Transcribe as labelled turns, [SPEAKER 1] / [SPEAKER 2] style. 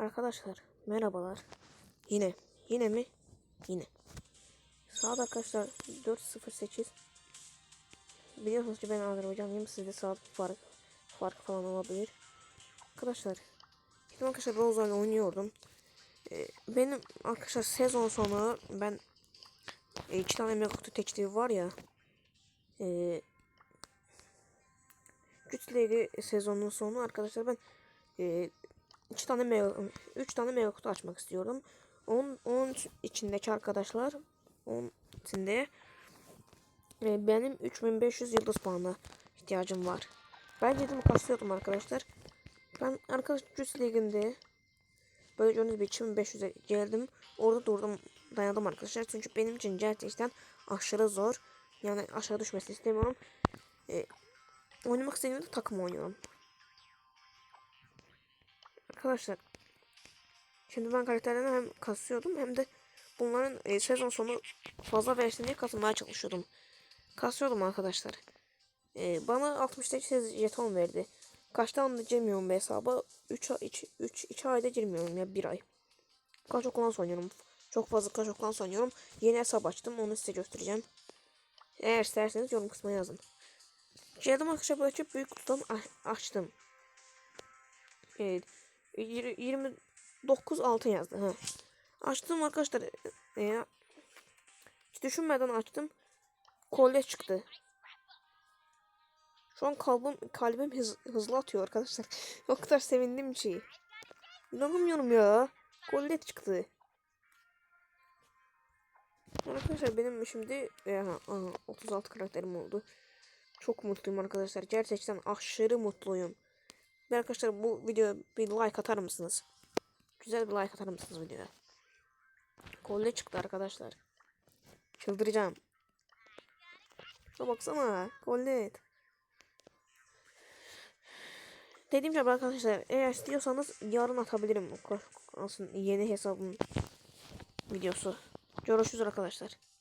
[SPEAKER 1] Arkadaşlar merhabalar. Yine yine mi? Yine. Saat arkadaşlar 4.08. Biliyorsunuz ki ben Azerbaycanlıyım. Sizde saat fark fark falan olabilir. Arkadaşlar şimdi arkadaşlar Rosa ile oynuyordum. Ee, benim arkadaşlar sezon sonu ben e, iki tane mega teklif var ya. E, güçle ilgili sezonun sonu arkadaşlar ben e, iki tane mega, üç tane mega kutu açmak istiyorum. Onun, onun içindeki arkadaşlar onun içinde e, benim 3500 yıldız puanına ihtiyacım var. Ben dedim kasıyordum arkadaşlar. Ben arkadaş güç liginde böyle gördüğünüz gibi 2500'e geldim. Orada durdum dayandım arkadaşlar. Çünkü benim için gerçekten aşırı zor. Yani aşağı düşmesini istemiyorum. E, oynamak istediğimde takım oynuyorum. Arkadaşlar şimdi ben karakterlerini hem kasıyordum hem de bunların e, sezon sonu fazla versin diye kasmaya çalışıyordum. Kasıyordum arkadaşlar. E, bana 68 jeton verdi. Kaçtan da girmiyorum bu hesaba. 3 3 3 2 ayda girmiyorum ya 1 ay. Kaç oklan oynuyorum. Çok fazla kaç oklan oynuyorum. Yeni hesap açtım. Onu size göstereceğim. Eğer isterseniz yorum kısmına yazın. Arkadaşlar böyle açıp büyük kutudan açtım. Evet. Yir- 29 altın yazdı. Ha. Açtım arkadaşlar. E, hiç düşünmeden açtım. Kolye çıktı. Şu an kalbim kalbim hız, hızlı atıyor arkadaşlar. o kadar sevindim ki. İnanamıyorum ya. Kolye çıktı. Arkadaşlar benim şimdi e, aha, 36 karakterim oldu. Çok mutluyum arkadaşlar. Gerçekten aşırı mutluyum. Ve arkadaşlar bu videoya bir like atar mısınız? Güzel bir like atar mısınız videoya? Kolye çıktı arkadaşlar. Çıldıracağım. Şuna baksana. Kolye. Dediğim gibi arkadaşlar eğer istiyorsanız yarın atabilirim. Olsun yeni hesabım videosu. Görüşürüz arkadaşlar.